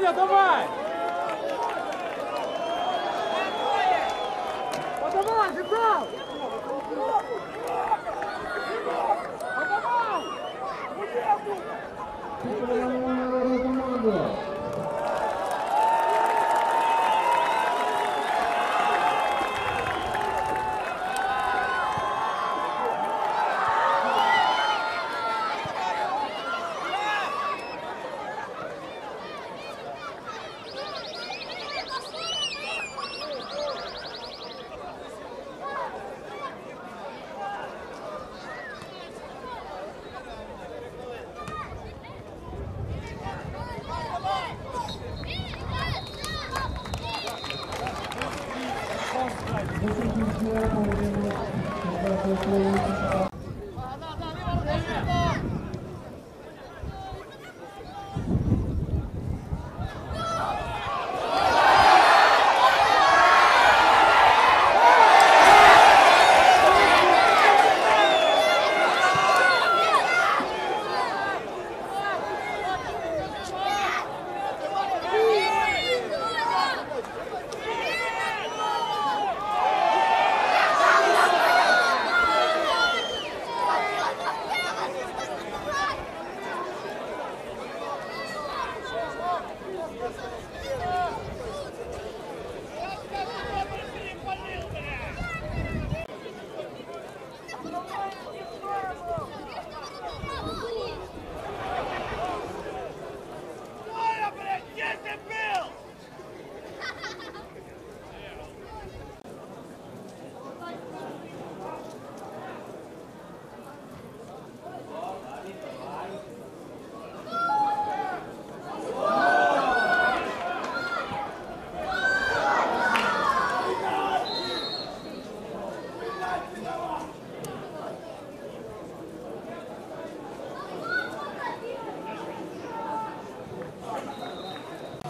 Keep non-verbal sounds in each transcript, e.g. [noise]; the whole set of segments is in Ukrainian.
Ваня, давай! Подавай, Витал! よろしくお願いします。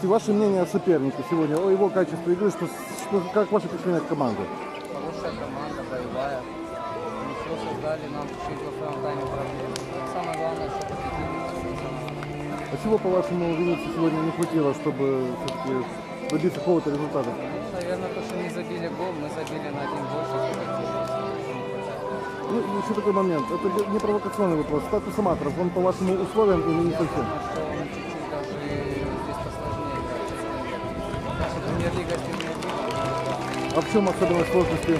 Ваше мнение о сопернике сегодня, о его качестве игры, что, что, как ваше впечатление от команды? Хорошая команда, боевая. Мы все создали, нам чуть во втором тайме проблемы. Самое главное, что. А чего, по-вашему, Винницы сегодня не хватило, чтобы все-таки добиться какого-то результата? Ну, наверное, то, что не забили гол, мы забили на один больше. Ну, еще такой момент. Это не провокационный вопрос. Статус аматоров, он по вашему условиям или не совсем? Думаю, что он чуть-чуть А в чем особенность сложности?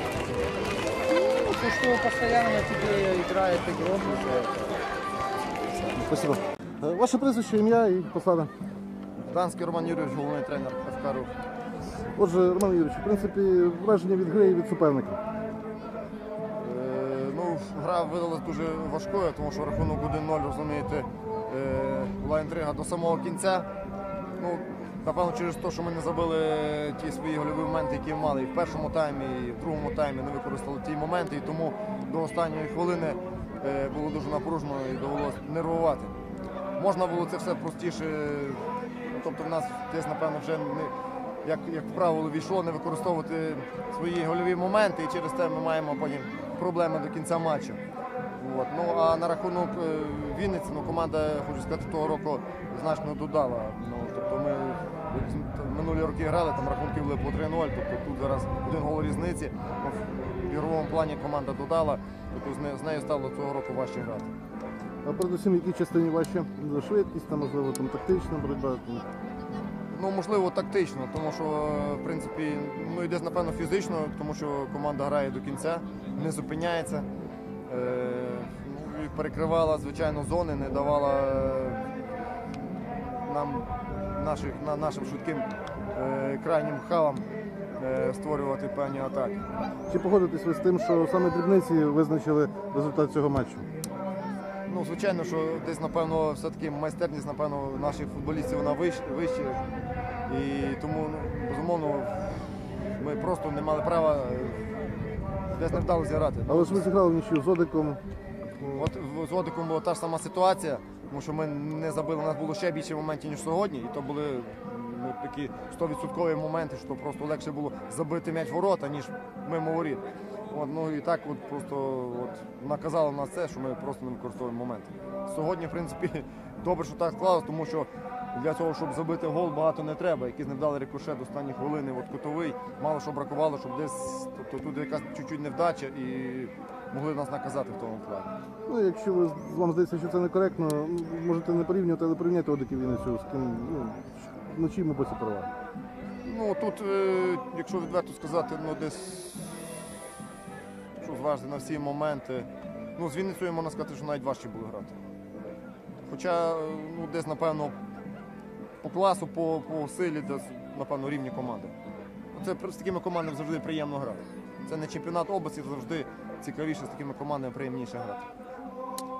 Ну, то, что постоянно на тебе играет игрок, Спасибо. Е, Ваше прізвище, ім'я і посада. Данський Роман Юрійович, головний тренер ФК «Рух». Отже, Роман Юрійович, в принципі, враження від гри і від суперника. Е, ну, гра видалась дуже важкою, тому що рахунок 1-0, розумієте, е, була інтрига до самого кінця. Ну, напевно, через те, що ми не забили ті свої гольові моменти, які мали і в першому таймі, і в другому таймі не використали ті моменти, і тому до останньої хвилини е, було дуже напружено і довелося нервувати. Можна було це все простіше. Тобто в нас десь, напевно, вже не, як, як правило війшло не використовувати свої гольові моменти, і через це ми маємо потім проблеми до кінця матчу. От. Ну а на рахунок е, Вінниці, ну команда, хочу сказати, того року значно додала. Ну, тобто ми минулі роки грали, там рахунки були по 3-0, тобто тут зараз один гол різниці. Ну, в ігровому плані команда додала, тобто з нею стало цього року важче грати. А передусім, які частині важче? Швидкість, там, можливо, там, тактична боротьба. Ну, можливо, тактично, тому що, в принципі, ну десь, напевно, фізично, тому що команда грає до кінця, не зупиняється. Е, перекривала, звичайно, зони, не давала е, нам, наших, на, нашим швидким е, крайнім халам е, створювати певні атаки. Чи погодитесь ви з тим, що саме дрібниці визначили результат цього матчу? Ну, звичайно, що десь, напевно, все-таки майстерність, напевно, наших футболістів вона вища. І тому, ну, безумовно, ми просто не мали права десь не вдалося грати. Але ж ви зіграли нічию з Одиком. От з Одиком була та ж сама ситуація, тому що ми не забили, у нас було ще більше моментів, ніж сьогодні, і то були ну, такі 100% моменти, що просто легше було забити м'яч ворота, ніж мимо воріт. От, ну і так от просто от, наказало нас це, що ми просто не використовуємо моменти. Сьогодні, в принципі, [laughs] добре, що так склалось, тому що для цього, щоб забити гол, багато не треба. Якийсь невдалий рикошет останні хвилини, от кутовий, мало що бракувало, щоб десь, тобто тут якась чуть-чуть невдача і могли нас наказати в тому плані. Ну, якщо ви, вам здається, що це некоректно, можете не порівнювати, але порівняйте Одиків Вінницю з ким, ну, на чиїй ми боці переваги. Ну тут, е, якщо відверто сказати, ну десь якщо зважити на всі моменти, ну з Вінницею можна сказати, що навіть важче було грати. Хоча, е, ну десь, напевно, по класу, по, по силі, десь, напевно, рівні команди. Це з такими командами завжди приємно грати. Це не чемпіонат області, завжди цікавіше з такими командами приємніше грати.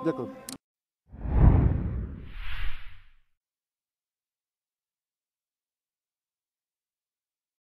Дякую.